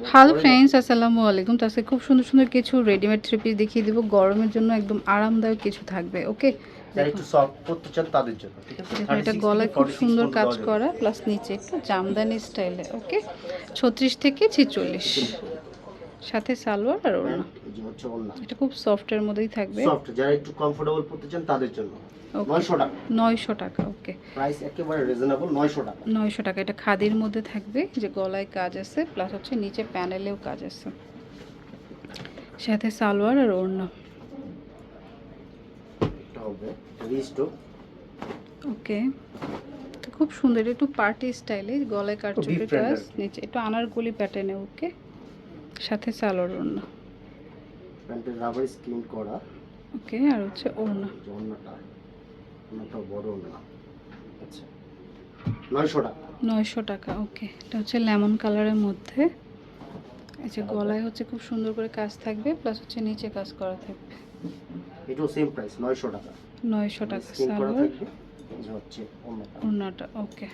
Hello friends আসসালামু আলাইকুম। তো আজকে খুব সুন্দর সুন্দর কিছু রেডিমেড থ্রি পিস দেখিয়ে দিব। গরমের জন্য একদম আরামদায়ক কিছু থাকবে ওকে একটু সফট করতে চান তাদের জন্য ঠিক আছে? এটা 36 গলায় খুব সুন্দর কাজ করা প্লাস নিচে একটু জামদানি স্টাইলে ওকে ছত্রিশ থেকে ছেচল্লিশ। সাথে সালোয়ার আর ওড়না। এই যে হচ্ছে ওড়না। এটা খুব সফটের মধ্যেই থাকবে। সফট যারা একটু কমফোর্টেবল পড়তে চান তাদের জন্য। 900 টাকা। ওকে প্রাইস একেবারে রিজনেবল 900 টাকা। এটা খাদির মধ্যে থাকবে যে গলায় কাজ আছে প্লাস হচ্ছে নিচে প্যানেলেও কাজ আছে। সাথে সালোয়ার আর ওড়না। ওকে খুব সুন্দর একটু পার্টি স্টাইলে গলায় different কাজ নিচে একটু আনারকলি প্যাটার্নে ওকে সাথে সালোয়ার ওড়না। প্যান্টের রাবার স্ক্রিন করা। ওকে আর হচ্ছে ওড়না। ওড়নাটা। ওড়নাটা বড় ওড়না আচ্ছা। 900 টাকা। নয়শো টাকা ওকে। এটা হচ্ছে লেমন কালারের মধ্যে। যে গলায় হচ্ছে খুব সুন্দর করে কাজ থাকবে প্লাস হচ্ছে নিচে কাজ করা থাকবে। এটাও সেম প্রাইস 900 টাকা। নয়শো টাকা সালোয়ার। হচ্ছে ওড়নাটা ওকে।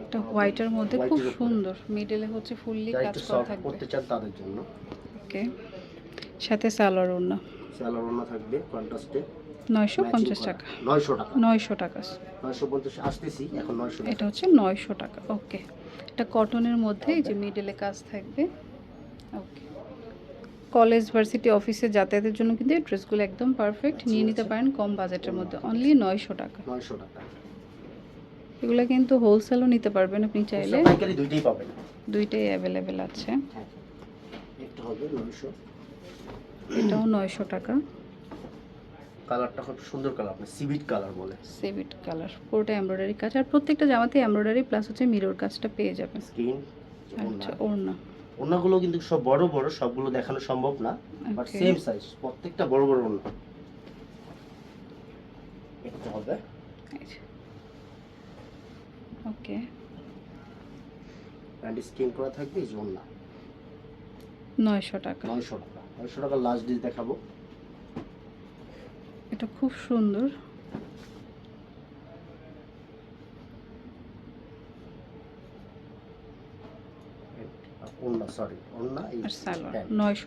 এটা হোয়াইটের মধ্যে খুব। সুন্দর মিডলে হচ্ছে ফুললি কাজ করা থাকবে। করতে চান তাদের জন্য। ওকে। সাথে সালোয়ার ওড়না। সালোয়ার ওড়না থাকবে কন্ট্রাস্টে নয়শো পঞ্চাশ টাকা। 900 টাকা। নয়শো টাকা। 950 আসতেছি এখন 900 এটা হচ্ছে নয়শো টাকা। ওকে। এটা কটনের মধ্যে এই যে মিডলে কাজ থাকবে। ওকে। কলেজ ভার্সিটি অফিসে যাতায়াতের জন্য কিন্তু এই ড্রেসগুলো একদম পারফেক্ট। নিয়ে নিতে পারেন কম বাজেটের মধ্যে। অনলি নয়শো টাকা। 900 টাকা। এগুলো কিন্তু হোলসেলও নিতে পারবেন আপনি চাইলে। পাইকারি দুইটাই পাবেন। দুইটাই অ্যাভেলেবেল আছে। হ্যাঁ হবে 900 এটাও নয়শো টাকা। কালারটা খুব সুন্দর কালার আপনি সিভিট কালার বলে। সেভিট কালার পুরোটা এমব্রয়ডারি কাজ। আর প্রত্যেকটা জামাতে এমব্রয়ডারি প্লাস হচ্ছে মিরর কাজটা পেয়ে যাবেন। স্কিন আচ্ছা ওড়না। ওনাগুলো কিন্তু সব বড় বড় সবগুলো দেখানো সম্ভব না বাট সেম সাইজ প্রত্যেকটা বড় বড় ওনা একটা হবে। ওকে প্যান্ট স্কিন করা থাকবে এই ওনা নয়শো টাকা। নয়শো টাকা। নয়শো টাকা লাস্ট ডিস দেখাবো এটা খুব সুন্দর ওনা সরি ওনা এই আর সালোয়ার প্যান্ট নয়শো টাকা নয়শো okay?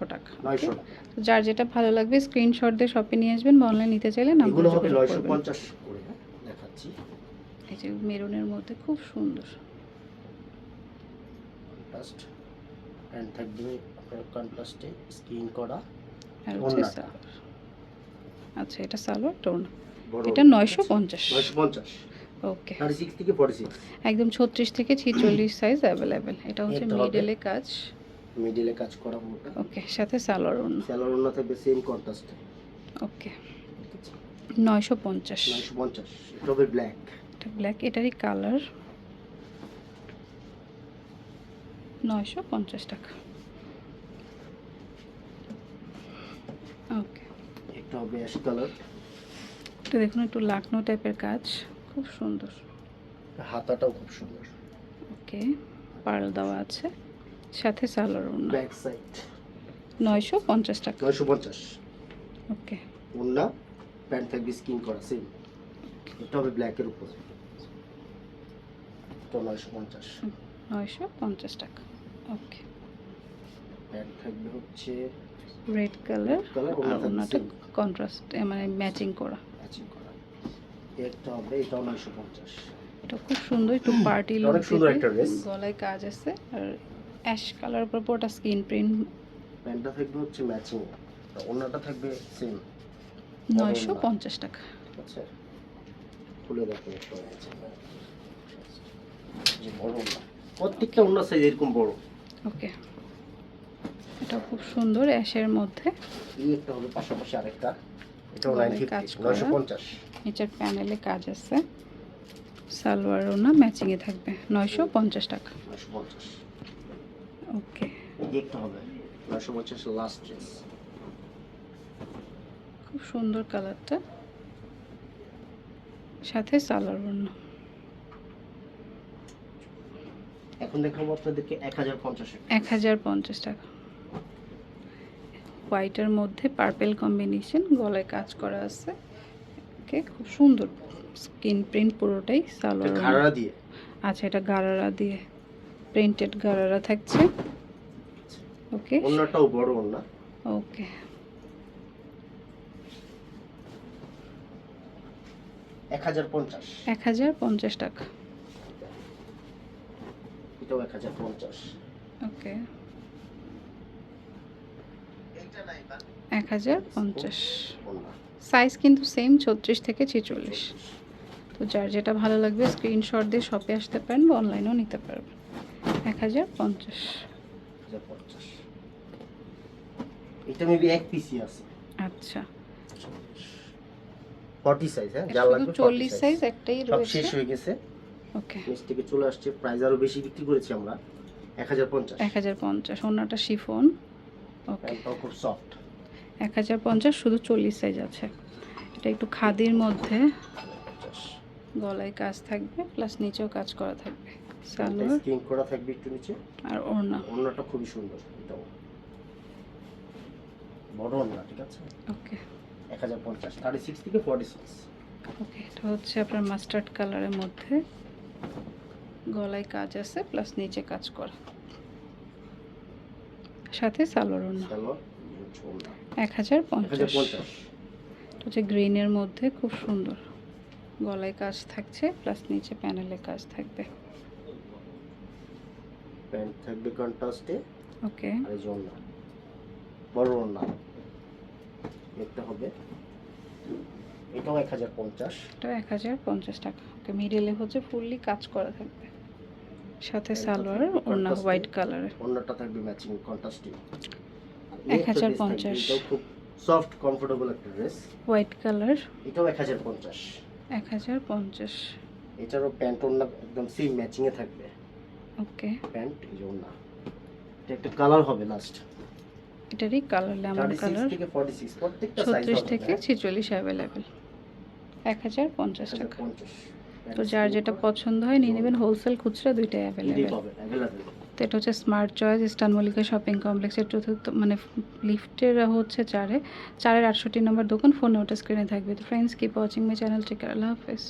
টাকা তো যার যেটা ভালো লাগবে স্ক্রিনশট দিয়ে শপে নিয়ে আসবেন বা অনলাইন নিতে চাইলে করে হ্যাঁ দেখাচ্ছি। এই যে মেরুনের মধ্যে খুব সুন্দর। কন্ট্রাস্ট প্যান্ট থাকবে আপনার কন্ট্রাস্টে স্কিন করা আর আচ্ছা এটা সালোয়ার টোন এটা নয়শো পঞ্চাশ। নয়শো পঞ্চাশ। ওকে। একদম ছত্রিশ থেকে ছিচল্লিশ সাইজ অ্যাভেলেবেল এটা হচ্ছে মিডলে কাজ। মিডিলে কাজ করা ওকে সাথে সালোয়ার অন্য স্যালোর ওনা থাকবে সেম কন্ট্রাস্ট ওকে। নয়শো পঞ্চাশ। নয়শো পঞ্চাশ। এটা হবে ব্ল্যাক এটা ব্ল্যাক এটারই কালার নয়শো পঞ্চাশ টাকা ওকে একটা কালার। এটা দেখুন একটু লাকনো টাইপের কাজ। খুব সুন্দর। হাতাটাও খুব সুন্দর। ওকে পার্ল দেওয়া আছে। সাথে সালোয়ার অন্য ব্যাক সাইড নয়শো পঞ্চাশ টাকা। নয়শো পঞ্চাশ। ওকে। ওনা প্যান্ট থাকবে স্কিন করা সেম এটা হবে ব্ল্যাকের উপর। এটা নয়শো পঞ্চাশ। নয়শো পঞ্চাশ টাকা। ওকে। প্যান্ট থাকবে হচ্ছে রেড কালার আর ওনাটা কন্ট্রাস্ট মানে ম্যাচিং করা। হবে এটা খুব সুন্দর একটু পার্টি লুক সুন্দর একটা dress। গলায় কাজ আছে। আর অ্যাশ কালার উপর পুরোটা স্কিন প্রিন্ট প্যান্টটা থাকবে হচ্ছে ম্যাচিং ওনাটা থাকবে সেম নয়শো ওড়না। পঞ্চাশ টাকা। ঠিক আছে খুলে দেখো একটু আছে যে বড় না প্রত্যেকটা অন্য সাইজ এরকম বড়। ওকে এটা খুব সুন্দর অ্যাশের মধ্যে। একটা হবে পাশাপাশি আরেকটা। নিচের প্যানেলে কাজ আছে। সালোয়ারও না ম্যাচিংয়ে থাকবে। নয়শো পঞ্চাশ টাকা। নয়শো পঞ্চাশ। ওকে একটা হবে নয়শো পঞ্চাশ লাস্ট ড্রেস খুব সুন্দর কালারটা। সাথে সালোয়ার অন্য এখন দেখাবো আপনাদেরকে এক হাজার পঞ্চাশ এক হাজার পঞ্চাশ টাকা। হোয়াইটের মধ্যে পার্পেল কম্বিনেশন গলায় কাজ করা আছে। ওকে খুব সুন্দর স্কিন প্রিন্ট পুরোটাই সালোয়ার দিয়ে? আচ্ছা এটা গারারা দিয়ে। প্রিন্টেড গারারা থাকছে। ওকে। অন্যটাও বড় ওন্না ওকে। এক হাজার পঞ্চাশ। এক হাজার পঞ্চাশ টাকা। এটাও এক হাজার পঞ্চাশ। ওকে। এক হাজার পঞ্চাশ। সাইজ কিন্তু সেম ছত্রিশ থেকে ছেচল্লিশ। তো যার যেটা ভালো লাগবে স্ক্রিনশট দিয়ে শপে আসতে পারেন বা অনলাইনেও নিতে পারবেন। এক হাজার পঞ্চাশ। এটা মেবি এক পিসি আছে। আচ্ছা। ফর্টি সাইজ হ্যাঁ? যা লাগবে চল্লিশ সাইজ একটাই সব শেষ হয়ে গেছে। ওকে নিচ থেকে চলে আসছে প্রাইস আরও বেশি বিক্রি করেছি আমরা। শিফন ওকে খুব সফট এক হাজার পঞ্চাশ শুধু চল্লিশ সাইজ আছে। এটা একটু খাদির মধ্যে। গলায় কাজ থাকবে প্লাস নিচেও কাজ করা থাকবে। সালোয়ার। করা থাকবে একটু নিচে। আর ওড়না। খুবই সুন্দর এটাও। বড় অন্য ঠিক আছে? ওকে। এক হাজার পঞ্চাশ থার্টি সিক্স থেকে ফর্টি সিক্স ওকে এটা হচ্ছে আপনার মাস্টার্ড কালারের মধ্যে। গলায় কাজ আছে প্লাস নিচে কাজ করা। সাথে সালোয়ার ওড়না। সালোয়ার। হচ্ছে ওড়না। এক হাজার পঞ্চাশ। হচ্ছে গ্রিনের মধ্যে খুব সুন্দর। গলায় কাজ থাকছে প্লাস নিচে প্যানেলে কাজ থাকবে। প্যান্ট থাকবে কন্ট্রাস্টে। ওকে। আর বড় ওড়না। দেখতে হবে। এটাও এক হাজার পঞ্চাশ। এক হাজার পঞ্চাশ টাকা। ওকে মিডিলে হচ্ছে ফুললি কাজ করা থাকবে। সাথে সালোয়ার ওড়না। হোয়াইট কালারের। অন্যটা থাকবে ম্যাচিং কন্ট্রাস্টে। এক হাজার পঞ্চাশ। খুব সফট কমফোর্টেবল একটা ড্রেস হোয়াইট কালার এটাও এক হাজার পঞ্চাশ। এক হাজার পঞ্চাশ। এটারও প্যান্ট ওড়না একদম সেম ম্যাচিং এ থাকবে। ওকে প্যান্ট এই ওড়না। এটা একটা কালার হবে লাস্ট এটারই কালার লেমন কালার থেকে ফর্টি সিক্স প্রত্যেকটা সাইজ ছত্রিশ থেকে পঞ্চাশ টাকা। তো যার যেটা পছন্দ হয় নিয়ে নেবেন হোলসেল খুচরা দুইটাই অ্যাভেলেবেল তো এটা হচ্ছে smart choice Eastern Mallika shopping কমপ্লেক্সের চতুর্থ মানে লিফটের হচ্ছে চারে, চারের আটষট্টি নম্বর দোকান, ফোন ওটা স্ক্রিনে থাকবে। তো friends keep watching my channel take care আল্লাহ হাফেজ।